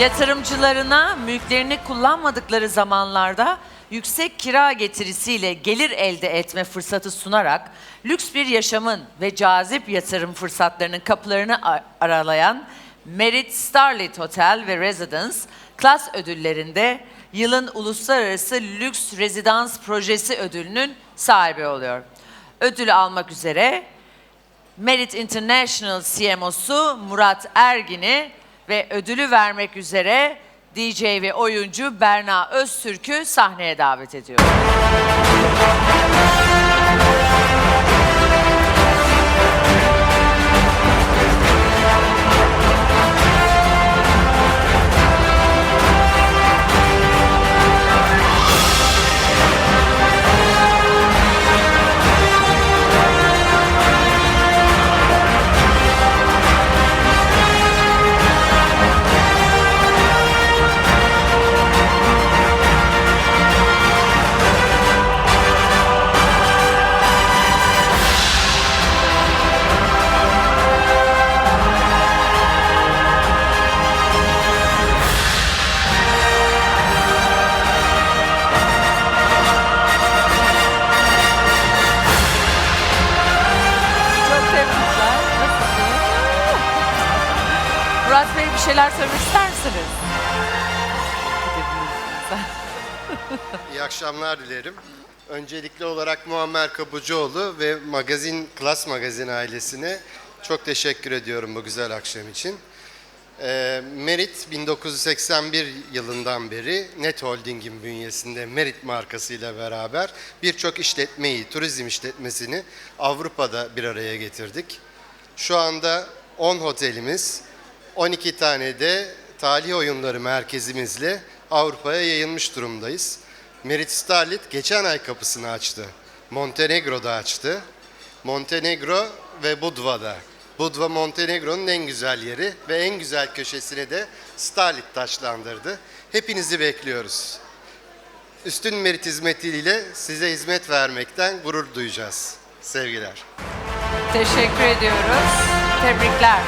Yatırımcılarına mülklerini kullanmadıkları zamanlarda yüksek kira getirisiyle gelir elde etme fırsatı sunarak lüks bir yaşamın ve cazip yatırım fırsatlarının kapılarını aralayan Merit Starlit Hotel ve Residence Klas ödüllerinde yılın uluslararası lüks rezidans projesi ödülünün sahibi oluyor. Ödülü almak üzere Merit International CMO'su Murat Ergin'i ve ödülü vermek üzere DJ ve oyuncu Berna Öztürk'ü sahneye davet ediyorum. Murat Bey bir şeyler söylemek ister misiniz? İyi akşamlar dilerim. Öncelikli olarak Muammer Kapıcıoğlu ve Magazin Klas Magazin ailesine çok teşekkür ediyorum bu güzel akşam için. Ee, Merit 1981 yılından beri Net Holding'in bünyesinde Merit markasıyla beraber birçok işletmeyi, turizm işletmesini Avrupa'da bir araya getirdik. Şu anda 10 otelimiz, 12 tane de talih oyunları merkezimizle Avrupa'ya yayılmış durumdayız. Merit Starlit geçen ay kapısını açtı. Montenegro'da açtı. Montenegro ve Budva'da. Budva Montenegro'nun en güzel yeri ve en güzel köşesine de Starlit taşlandırdı. Hepinizi bekliyoruz. Üstün merit hizmetiyle size hizmet vermekten gurur duyacağız. Sevgiler. Teşekkür ediyoruz. Tebrikler.